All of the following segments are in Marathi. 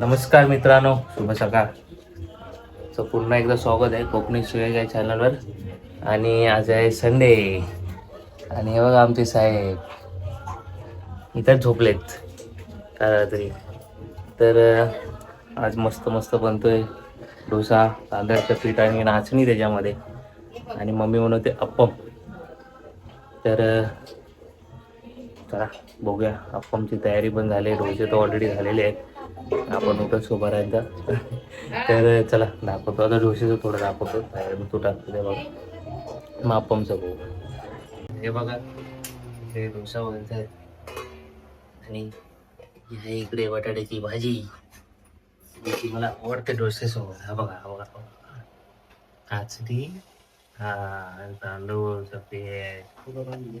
नमस्कार मित्रांनो शुभ सकाळ. सो पुन्हा एकदा स्वागत आहे कोकणी सुयोग या चॅनलवर आणि आज आहे संडे आणि हे बघा आमचे साहेब. इथं झोपलेत. काय रात्री तर. आज मस्त मस्त बनतोय डोसा तांदळाचं पीठ आणि नाचणी त्याच्यामध्ये. आणि मम्मी बनवते अप्पम. तर चला बघूया. अप्पमची तयारी पण झाली डोसे तर ऑलरेडी झालेले आहेत. आपण उठत उभा राहायचा तर चला दाखवतो. आता डोसेचं थोडं दाखवतो. बाहेर मी तू टाकतो ते बघा. मापमचं बघू हे बघा. हे डोसा बनत आहे आणि ह्या इकडे बटाट्याची भाजी. जी मला आवडते डोसेसोबत हा बघा हा बघा. हा तांदूळ नाचणी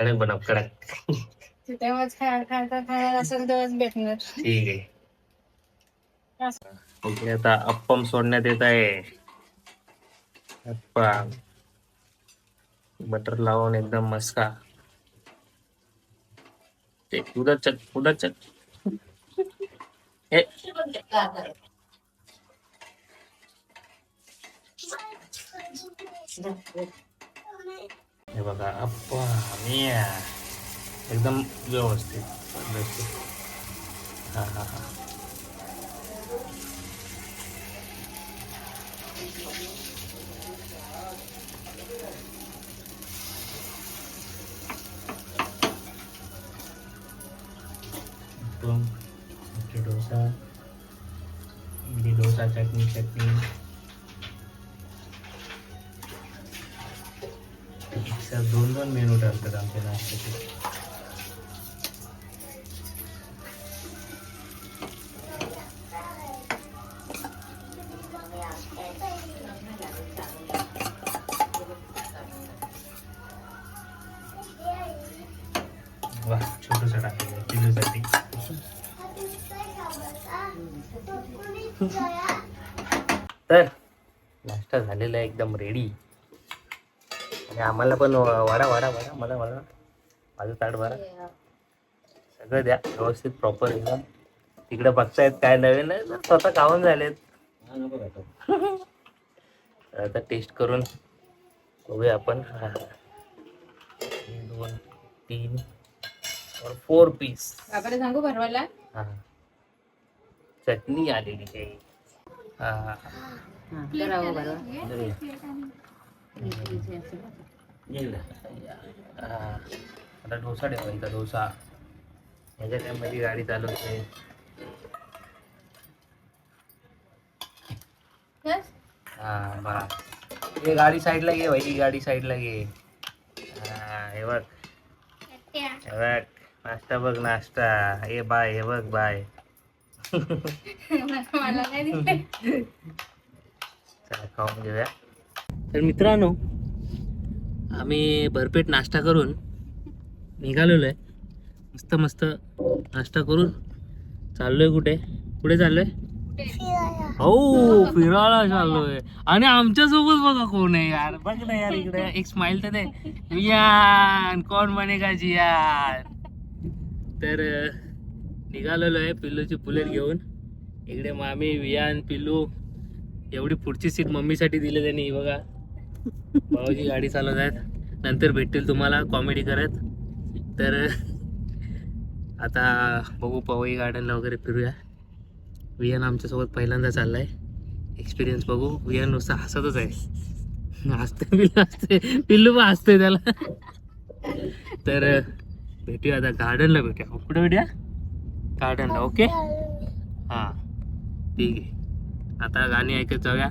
कडक बनव कडक. तेव्हाच खा खाता खाणार असेल तेव्हाच भेटणार. ठीक आहे. ओके आता अप्पम सोडण्यात येत आहे. अप्पम बटर लावून एकदम मस्का ते उधर चल उधर चल ए. हे बघा अप्पम या एकदम व्यवस्थित व्यवस्थित हा हा हा अप्पम ओके डोसा इडली डोसा त्यात दोन दोन मेनू टाकतात आमच्या नाश्त्याचे. वा छोटस टाकलेलं तर नाश्ता झालेला एकदम रेडी आम्हाला पण वाडा वाडा वाडा मला वाडा माझं ताट भरा. सगळं द्या व्यवस्थित प्रॉपर एकदम. तिकडे बघतायत काय नवीन स्वतः खाऊन झालेत. आता टेस्ट करून बघूया आपण. दोन तीन और फोर पीस बाबाला सांगू भरवायला? हा. चटणी आलेली आहे. हा. हा हा. आता डोसा ठेवायचा डोसा. ह्याच्या टाइममध्ये गाडी चालवते. हा बा हे गाडी साईडला घे भाई गाडी साईडला घे हा हे बघ. हे बघ नाश्ता बघ नाश्ता. हे बाय हे बघ बाय. चला खाऊन घेऊया. तर मित्रांनो आम्ही भरपेट नाश्ता करून निघालेलो आहे. मस्त मस्त नाश्ता करून चाललोय कुठे? कुठे चाललोय? हो फिरायला चाललोय. आणि आमच्यासोबत बघा कोण आहे यार. बघ ना यार इकडे. एक स्माइल तर दे. वियान कोण बनेगा यार? तर निघालेलो आहे पिल्लूची बुलेट घेऊन. इकडे मामी वियान पिल्लू. एवढी पुढची सीट मम्मीसाठी दिली त्यांनी बघा. भाऊजी गाडी चालवत आहेत. नंतर भेटतील तुम्हाला कॉमेडी करत. तर आता बघू पवई गार्डनला वगैरे फिरूया. वियान आमच्यासोबत पहिल्यांदा चाललाय. एक्सपिरियन्स बघू. वियान नुसतं हसतच आहे. हसते पिल्लू हसते पिल्लू पण हसते त्याला. तर भेटूया आता गार्डनला भेटूया. कुठे भेटूया? गार्डनला ओके हां. ठीक आहे. आता गाणी ऐकत जाऊया.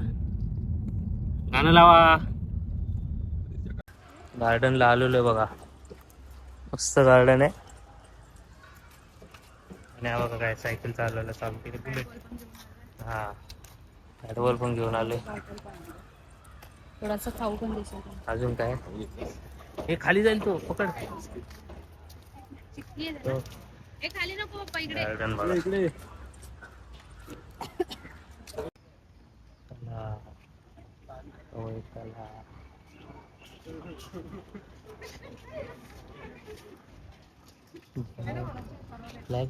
गाणं लावा. गार्डनला आलेलो आहे बघा. मस्त गार्डन आहे. आणि हा बघा काय सायकल चालवायला चालू केली बुलेट हा. बॅटबॉल पण घेऊन आलोय. थोडासा खाऊ पण अजून काय? हे खाली जाईल तो पकड. तो खाली नको पप्पा इकडे. गार्डन बघा. होय, चला. फ्लॅग?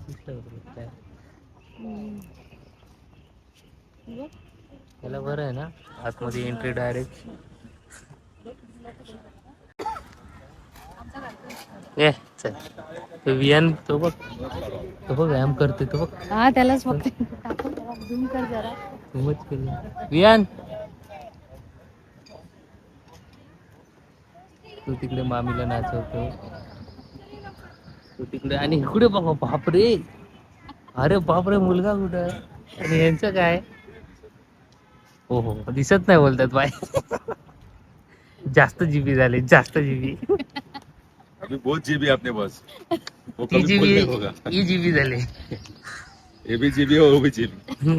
त्याला बरं आहे ना? आतमध्ये एंट्री डायरेक्ट ए चल. तो वियान तो बघ. तो बघ व्यायाम करते तो बघ. हा त्यालाच फक्त झूम कर जरा. वियान तू तिकडे मामीला नाचवतो तू तिकडे आणि इकडे बघा बापरे. अरे बापरे मुलगा कुठं आहे? आणि यांचं काय? हो हो. दिसत नाही बोलतात बाय जास्त जीबी झाले जास्त जीबी. अभी बहुत जीबी वो फुल नहीं जीबी होगा ई जीबी झाले. ये भी जीबी वो भी जीबी.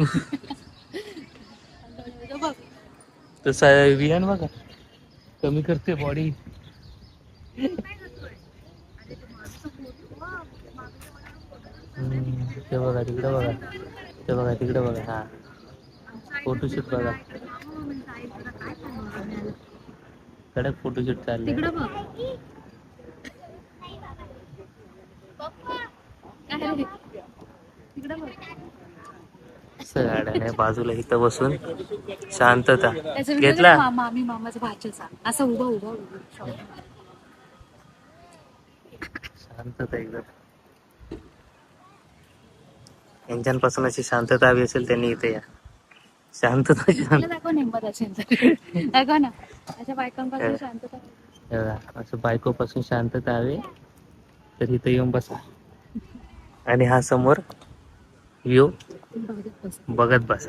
तसं वियान बघा. कमी करते बॉडी ते बघा तिकडे बघा. ते बघा तिकडे बघा. हा. फोटोशूट बघा. कडक फोटोशूट गार्डन आहे बाजूला इथं बसून शांतता. घेतला? मामी मामाचा भाच्याचा. असा उभा उभा उभा. शांतता एकदम. यांच्यापासून अशी शांतता हवी असेल त्यांनी इथे या. शांतता दाखव नेमत असेल तर. दाखव ना. अशा बायकांपासून शांतता असं बायकोपासून शांतता हवी तर इथं येऊन बसा. आणि हा समोर व्ह्यू बघत बस.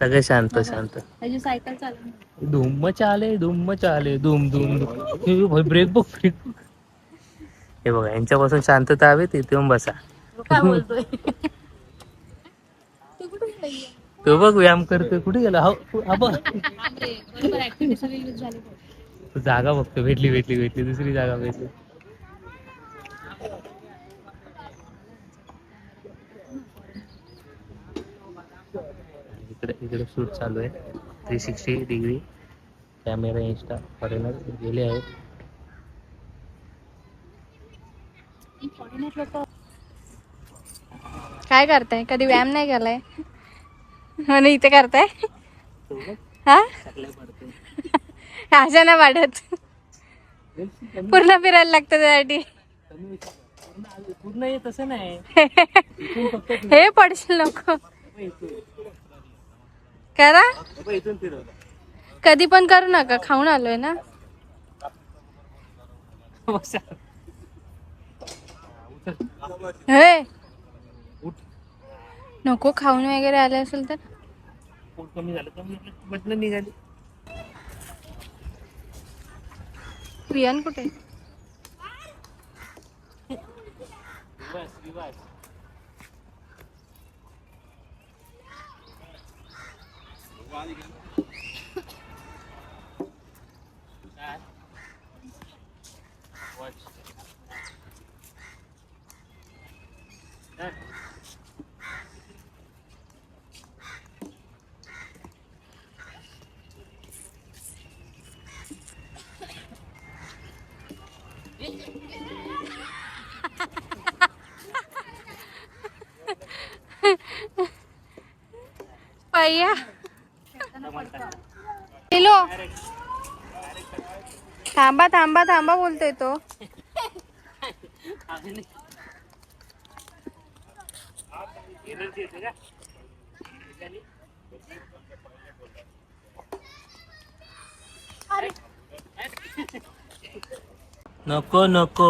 सगळे शांत शांत. सायकल चालू धुम्म चाले धुम्म चाले धुम धुम ब्रेक बघ ब्रेक. हे बघा यांच्यापासून शांतता हवी तिथे येऊन बसा. तू बघ व्यायाम करतोय. कुठे गेला? हा बघ. जागा बघतो भेटली भेटली भेटली. दुसरी जागा भेटली. इकडे इकडे शूट चालू आहे. Three sixty degree camera insta foreigner गेले आहेत. काय करताय? कधी व्यायाम नाही केलाय? म्हणून इथे करताय? हा? अशा ना वाढत. पूर्ण फिरायला लागतं त्यासाठी. पूर्ण हे तसं नाही हे पडशील नको. करा. कधी पण करू नका खाऊन आलोय ना. हे. उठ. नको खाऊन वगैरे आले असेल तर. पोट कमी झालं कमी झालं बटणं निघाली. प्रियान कुठे? विवास हॅलो थांबा थांबा थांबा बोलतोय तो. एनर्जी येते का नको नको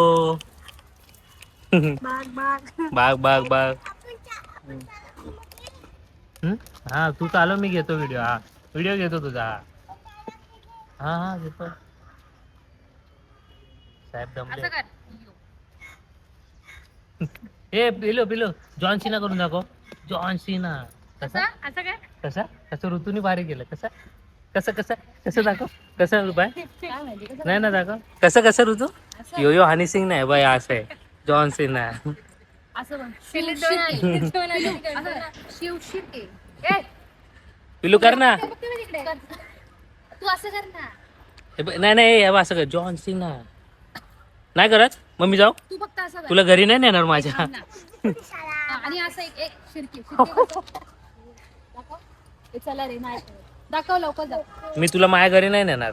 बाग बाग बाग. हम्म? हा तू चालव मी घेतो व्हिडिओ हा. व्हिडिओ घेतो तुझा. हा हा हा घेतो. साहेब दमले. हे पिलो पिलो जॉन सीना करून दाखव जॉन सीना कसा असं काय कसा कसं ऋतूने भारी केलं कसा कसं कसं कसं दाखव कसं बाय काय माहिती कसं नाही ना दाखव कसं कसं ऋतू यो यो हनी सिंग नाही बाय असं आहे जॉन सीना असं बघ ए पिलू कर ना बघ तुम्ही तिकडे तू असं कर ना हे बघ, नाही नाही हे बघ असं कर जॉन सीना नाही करत मग मी जाऊ? तू फक्त असं तुला घरी नाही नेणार माझ्या? आणि असं एक एक शिरकी चला रे नाही. दाखव लवकर दाखव मी तुला माझ्या घरी नाही नेणार.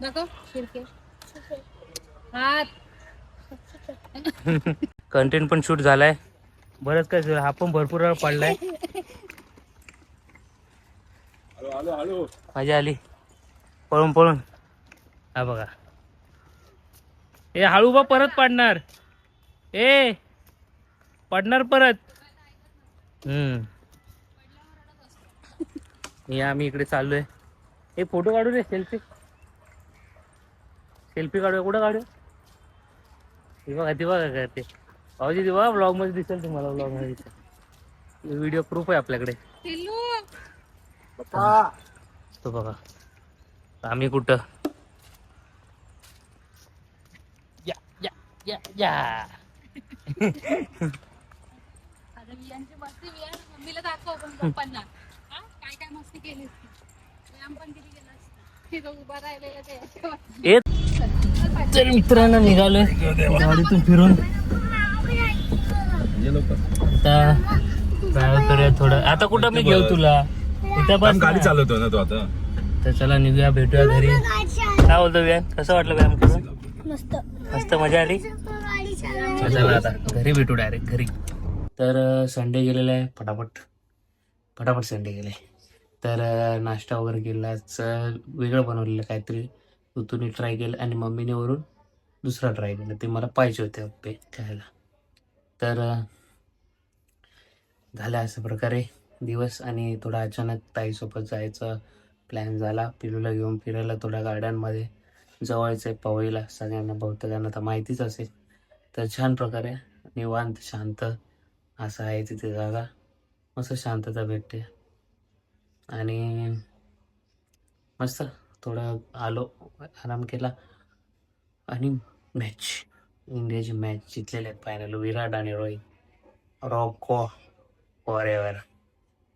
दाखव. शिरके. हात. कंटेंट पण शूट झालाय. बरंच काय झालं. हा पण भरपूर वेळ पडलाय. Hello hello hello. मजा आली. पळून पळून. हा बघा. ए हळू बा परत पडणार. ए पडणार परत. हम्म. हे आम्ही इकडे चाललोय. ए फोटो काढू रे सेल्फी. सेल्फी काढूया. कुठं काढू? ती बघा ती बघा करते भाऊजी ती बघा ब्लॉगमध्ये दिसेल तुम्हाला ब्लॉगमध्ये दिसेल. व्हिडिओ प्रूफ आहे आपल्याकडे. तो बघा. आम्ही कुठं? या या या आता वियांची मस्ती वियान मम्मीला दाखव पण पप्पांना. हा? काय काय मस्ती केली व्यायाम पण किती केला असता? तिथं उभा राहिलेलं ते ए तर मित्रांनो निघालोय. गाडीतून फिरून. आता ट्रॅव्हल करूया थोडं. आता कुठं मी घेऊ तुला? इथं गाडी ना. चालवतो ना तो आता. तर चला निघूया भेटूया घरी. काय बोलतो व्यायाम? कसं वाटलं व्यायाम करून? मस्त. मस्त मजा आली. चला आता घरी भेटू डायरेक्ट घरी. तर संडे गेलेला आहे फटाफट. फटाफट संडे गेले. तर नाश्ता वगैरे केलाच वेगळं बनवलेलं काहीतरी. ऋतूने ट्राय केलं आणि मम्मीने वरून दुसरा ट्राय केला. ते मला पाहिजे होते अप्पे खायला. तर झालं अशा प्रकारे दिवस आणि थोडा अचानक ताईसोबत जायचा प्लॅन झाला. पिलूला घेऊन फिरायला थोड्या गार्डनमध्ये जवळचं आहे पवईला सगळ्यांना बहुतेकांना तर माहितीच असेल. तर छान प्रकारे निवांत शांत असं आहे तिथे जागा. मस्त शांतता भेटते. आणि मस्त थोडं आलो आराम केला. आणि मॅच इंडियाची मॅच जिंकलेली आहेत फायनल विराट आणि रोहित. रॉको फॉर एव्हर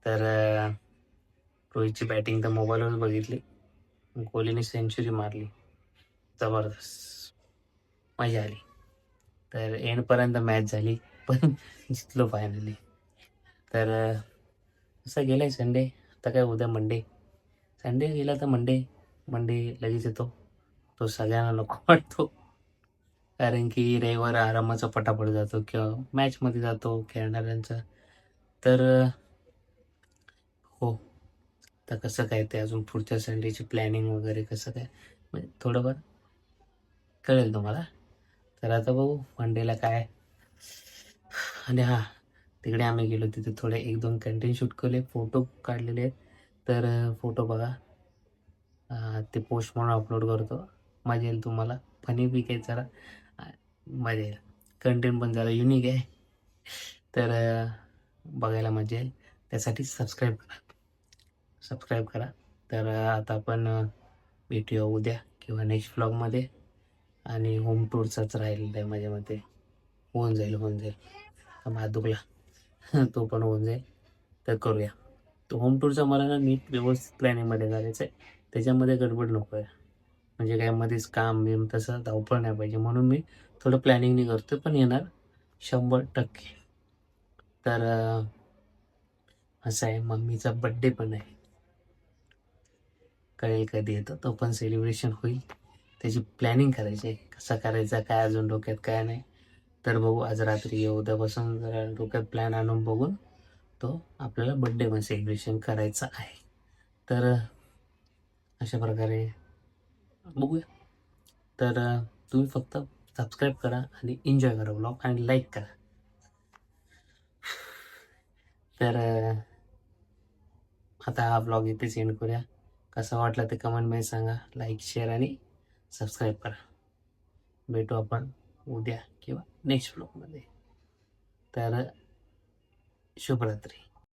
तर रोहितची बॅटिंग तर मोबाईलवर बघितली. कोहलीने सेंचुरी मारली. जबरदस्त मजा आली. तर एंडपर्यंत मॅच झाली पण जितलो फायनली तर असं गेलं आहे संडे आता काय उद्या मंडे संडे गेला तर मंडे मंडे लगेच येतो. तो सगळ्यांना नको वाटतो. कारण की रविवार आरामाचा पटापट जातो किंवा मॅचमध्ये जातो खेळणाऱ्यांचा. तर हो. तर कसं काय ते अजून पुढच्या संडेची प्लॅनिंग वगैरे कसं काय? म्हणजे थोडंफार कळेल तुम्हाला. तर आता बघू मंडेला काय. आणि हां तिकडे आम्ही गेलो तिथे थोडे एक दोन कंटेंट शूट केले फोटो काढलेले आहेत. तर फोटो बघा. ते पोस्ट म्हणून अपलोड करतो. मजा येईल तुम्हाला. फनी बी आहे जरा. मजा येईल. कंटेंट पण जरा युनिक आहे. तर बघायला मजा येईल. त्यासाठी सबस्क्राईब करा. सबस्क्राईब करा. तर आता आपण भेटूया उद्या किंवा नेक्स्ट ब्लॉगमध्ये आणि होम टूरचाच राहिलेला आहे माझ्या मते. होऊन जाईल होऊन जाईल. आता हात दुखला तो पण होऊन जाईल. तर करूया. तो होम टूरचा मला ना नीट व्यवस्थित प्लॅनिंगमध्ये करायचं आहे. त्याच्यामध्ये गडबड नको आहे. म्हणजे काय मध्येच काम बिम तसं धावपळ नाही पाहिजे. म्हणून मी थोडं प्लॅनिंगने करतो पण येणार शंभर टक्के. तर असं आहे. मम्मीचा बड्डे पण आहे. कळेल कधी येतो. तो पण सेलिब्रेशन होईल. त्याची प्लॅनिंग करायची आहे. कसा करायचा काय अजून डोक्यात काय नाही. तर बघू आज रात्री येऊ उद्यापासून जरा डोक्यात प्लॅन आणून बघून तो आपल्याला बड्डे पण सेलिब्रेशन करायचा आहे. तर अशा प्रकारे बघूया. तर तुम्ही फक्त सबस्क्राईब करा आणि एन्जॉय करा ब्लॉग आणि लाईक करा. तर आता हा ब्लॉग इथेच एंड करूया. कसा वाटला ते कमेंटमध्ये सांगा. लाईक शेअर आणि सबस्क्राईब करा. भेटू आपण उद्या किंवा नेक्स्ट ब्लॉगमध्ये तर शुभरात्री.